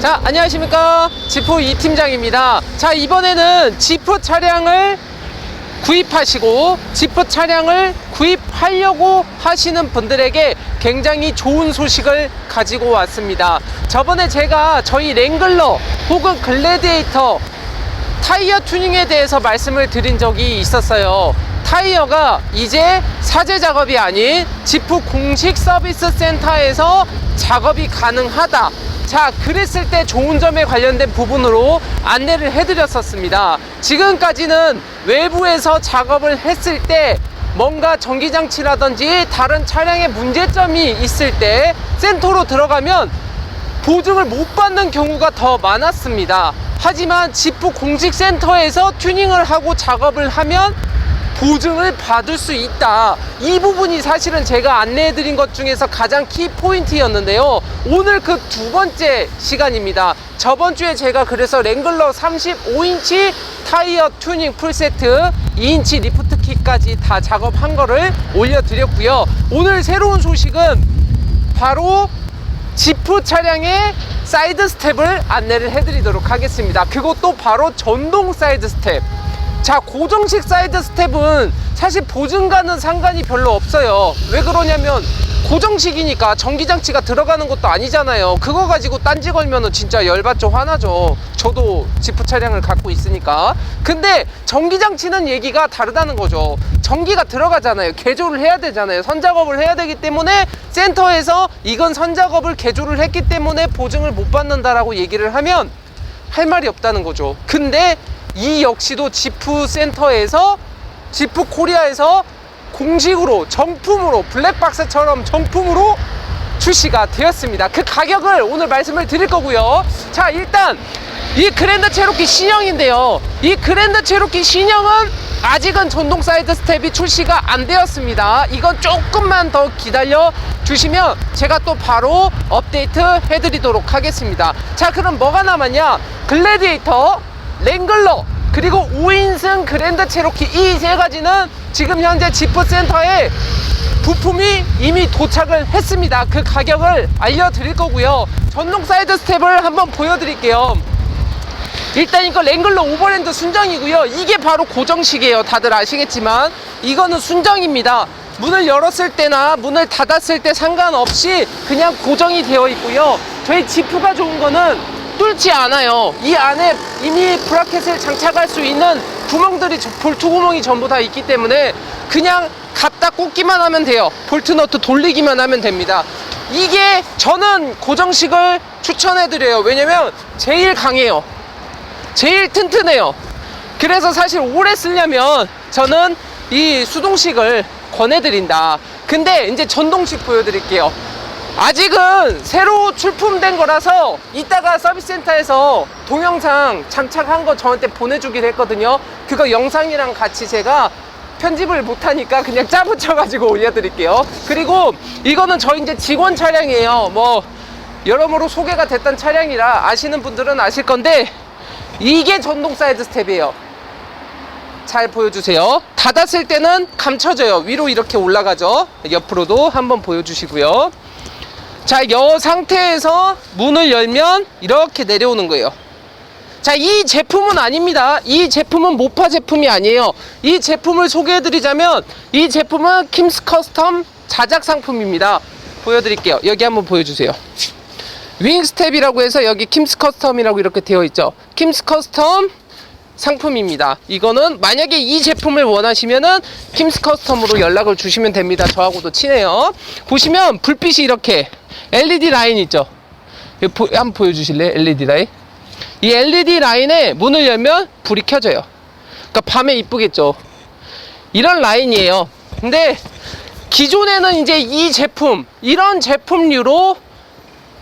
자, 안녕하십니까. 지프 이 팀장입니다. 자, 이번에는 지프 차량을 구입하시고 지프 차량을 구입하려고 하시는 분들에게 굉장히 좋은 소식을 가지고 왔습니다. 저번에 제가 저희 랭글러 혹은 글래디에이터 타이어 튜닝에 대해서 말씀을 드린 적이 있었어요. 타이어가 이제 사제 작업이 아닌 지프 공식 서비스 센터에서 작업이 가능하다. 자, 그랬을 때 좋은 점에 관련된 부분으로 안내를 해드렸었습니다. 지금까지는 외부에서 작업을 했을 때 뭔가 전기장치라든지 다른 차량의 문제점이 있을 때 센터로 들어가면 보증을 못 받는 경우가 더 많았습니다. 하지만 지프 공식센터에서 튜닝을 하고 작업을 하면 보증을 받을 수 있다. 이 부분이 사실은 제가 안내해 드린 것 중에서 가장 키 포인트였는데요. 오늘 그 두 번째 시간입니다. 저번 주에 제가 그래서 랭글러 35인치 타이어 튜닝 풀세트 2인치 리프트 킷까지 다 작업한 거를 올려드렸고요. 오늘 새로운 소식은 바로 지프 차량의 사이드 스텝을 안내를 해드리도록 하겠습니다. 그것도 바로 전동 사이드 스텝. 자, 고정식 사이드 스텝은 사실 보증과는 상관이 별로 없어요. 왜 그러냐면 고정식이니까 전기장치가 들어가는 것도 아니잖아요. 그거 가지고 딴지 걸면은 진짜 열받죠, 화나죠. 저도 지프 차량을 갖고 있으니까. 근데 전기장치는 얘기가 다르다는 거죠. 전기가 들어가잖아요. 개조를 해야 되잖아요. 선작업을 해야 되기 때문에 센터에서 이건 선작업을 개조를 했기 때문에 보증을 못 받는다라고 얘기를 하면 할 말이 없다는 거죠. 근데 이 역시도 지프 센터에서 지프 코리아에서 공식으로 정품으로 블랙박스처럼 정품으로 출시가 되었습니다. 그 가격을 오늘 말씀을 드릴 거고요. 자, 일단 이 그랜드 체로키 신형인데요. 이 그랜드 체로키 신형은 아직은 전동 사이드 스텝이 출시가 안 되었습니다. 이건 조금만 더 기다려 주시면 제가 또 바로 업데이트 해드리도록 하겠습니다. 자, 그럼 뭐가 남았냐? 글래디에이터, 랭글러, 그리고 5인승 그랜드 체로키 이 세 가지는 지금 현재 지프 센터에 부품이 이미 도착을 했습니다. 그 가격을 알려드릴 거고요. 전동 사이드 스텝을 한번 보여드릴게요. 일단 이거 랭글러 오버랜드 순정이고요. 이게 바로 고정식이에요. 다들 아시겠지만 이거는 순정입니다. 문을 열었을 때나 문을 닫았을 때 상관없이 그냥 고정이 되어 있고요. 저희 지프가 좋은 거는 뚫지 않아요. 이 안에 이미 브라켓을 장착할 수 있는 구멍들이 저- 볼트 구멍이 전부 다 있기 때문에 그냥 갖다 꽂기만 하면 돼요. 볼트 너트 돌리기만 하면 됩니다. 이게 저는 고정식을 추천해 드려요. 왜냐면 제일 강해요. 제일 튼튼해요. 그래서 사실 오래 쓰려면 저는 이 수동식을 권해드린다. 근데 이제 전동식 보여드릴게요. 아직은 새로 출품된 거라서 이따가 서비스 센터에서 동영상 장착한 거 저한테 보내주기로 했거든요. 그거 영상이랑 같이 제가 편집을 못하니까 그냥 짜붙여가지고 올려드릴게요. 그리고 이거는 저희 이제 직원 차량이에요. 뭐 여러모로 소개가 됐던 차량이라 아시는 분들은 아실 건데 이게 전동 사이드 스텝이에요. 잘 보여주세요. 닫았을 때는 감춰져요. 위로 이렇게 올라가죠. 옆으로도 한번 보여주시고요. 자, 이 상태에서 문을 열면 이렇게 내려오는 거예요. 자, 이 제품은 아닙니다. 이 제품은 모파 제품이 아니에요. 이 제품을 소개해드리자면 이 제품은 킴스 커스텀 자작 상품입니다. 보여드릴게요. 여기 한번 보여주세요. 윙스텝이라고 해서 여기 킴스 커스텀이라고 이렇게 되어 있죠. 킴스 커스텀 상품입니다. 이거는 만약에 이 제품을 원하시면은 킴스 커스텀으로 연락을 주시면 됩니다. 저하고도 친해요. 보시면 불빛이 이렇게 LED 라인 있죠. 한번 보여주실래요? LED 라인. 이 LED 라인에 문을 열면 불이 켜져요. 그러니까 밤에 이쁘겠죠. 이런 라인이에요. 근데 기존에는 이제 이 제품, 이런 제품류로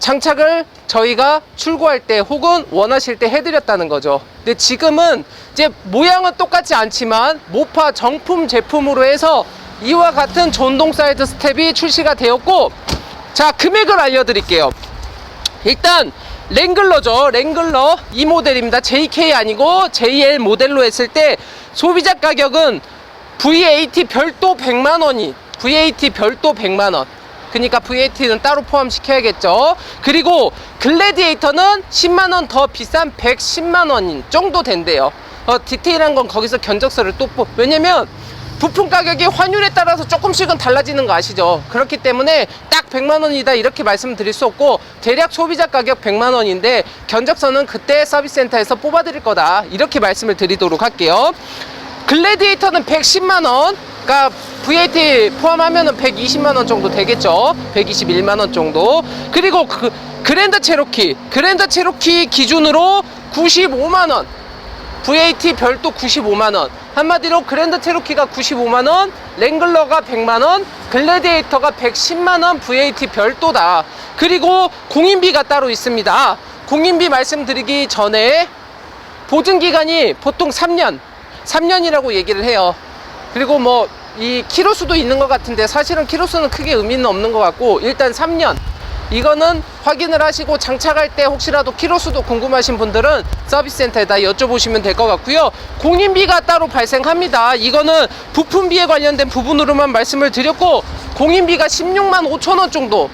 장착을 저희가 출고할 때 혹은 원하실 때 해드렸다는 거죠. 근데 지금은 이제 모양은 똑같지 않지만 모파 정품 제품으로 해서 이와 같은 전동 사이드 스텝이 출시가 되었고 자 금액을 알려드릴게요. 일단 랭글러죠. 랭글러 이 모델입니다. JK 아니고 JL 모델로 했을 때 소비자 가격은 VAT 별도 100만 원이 VAT 별도 100만 원. 그러니까 VAT는 따로 포함시켜야겠죠. 그리고 글래디에이터는 10만 원 더 비싼 110만 원 정도 된대요. 어, 디테일한 건 거기서 견적서를 또 뽑. 왜냐면 부품 가격이 환율에 따라서 조금씩은 달라지는 거 아시죠? 그렇기 때문에 딱 100만 원이다 이렇게 말씀드릴 수 없고 대략 소비자 가격 100만 원인데 견적서는 그때 서비스 센터에서 뽑아 드릴 거다. 이렇게 말씀을 드리도록 할게요. 글래디에이터는 110만 원. 그러니까 VAT 포함하면은 120만 원 정도 되겠죠. 121만 원 정도. 그리고 그 그랜드 체로키, 그랜드 체로키 기준으로 95만 원. VAT 별도 95만 원. 한마디로 그랜드 체로키가 95만 원, 랭글러가 100만 원, 글래디에이터가 110만 원 VAT 별도다. 그리고 공인비가 따로 있습니다. 공인비 말씀드리기 전에 보증 기간이 보통 3년, 3년이라고 얘기를 해요. 그리고 뭐 이 키로수도 있는 것 같은데 사실은 키로수는 크게 의미는 없는 것 같고 일단 3년. 이거는 확인을 하시고 장착할 때 혹시라도 키로수도 궁금하신 분들은 서비스 센터에다 여쭤보시면 될 것 같고요. 공인비가 따로 발생합니다. 이거는 부품비에 관련된 부분으로만 말씀을 드렸고 공인비가 16만 5천 원 정도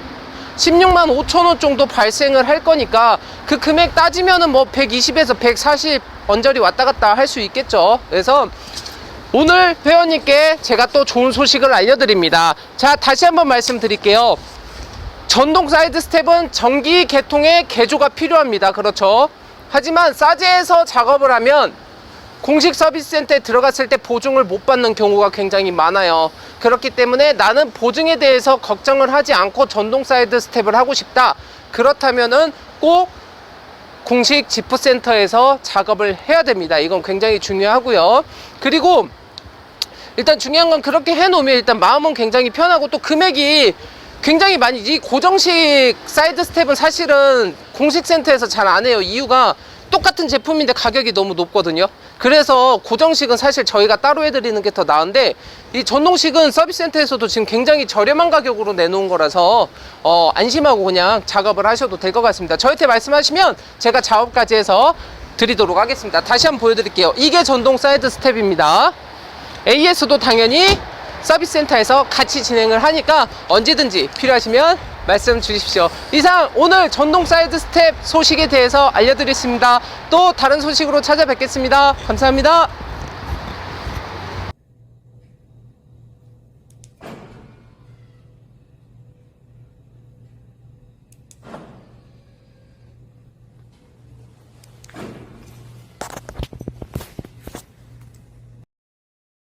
16만 5천 원 정도 발생을 할 거니까 그 금액 따지면은 뭐 120에서 140 언저리 왔다 갔다 할 수 있겠죠. 그래서 오늘 회원님께 제가 또 좋은 소식을 알려드립니다. 자, 다시 한번 말씀드릴게요. 전동 사이드 스텝은 전기 계통의 개조가 필요합니다. 그렇죠. 하지만 싸제에서 작업을 하면 공식 서비스 센터에 들어갔을 때 보증을 못 받는 경우가 굉장히 많아요. 그렇기 때문에 나는 보증에 대해서 걱정을 하지 않고 전동 사이드 스텝을 하고 싶다. 그렇다면은 꼭 공식 지프 센터에서 작업을 해야 됩니다. 이건 굉장히 중요하고요. 그리고 일단 중요한 건 그렇게 해놓으면 일단 마음은 굉장히 편하고 또 금액이 굉장히 많이 이 고정식 사이드 스텝은 사실은 공식 센터에서 잘 안 해요. 이유가 똑같은 제품인데 가격이 너무 높거든요. 그래서 고정식은 사실 저희가 따로 해드리는 게 더 나은데 이 전동식은 서비스 센터에서도 지금 굉장히 저렴한 가격으로 내놓은 거라서 어, 안심하고 그냥 작업을 하셔도 될 것 같습니다. 저한테 말씀하시면 제가 작업까지 해서 드리도록 하겠습니다. 다시 한번 보여드릴게요. 이게 전동 사이드 스텝입니다. AS도 당연히 서비스 센터에서 같이 진행을 하니까 언제든지 필요하시면 말씀 주십시오. 이상 오늘 전동 사이드 스텝 소식에 대해서 알려드렸습니다. 또 다른 소식으로 찾아뵙겠습니다. 감사합니다.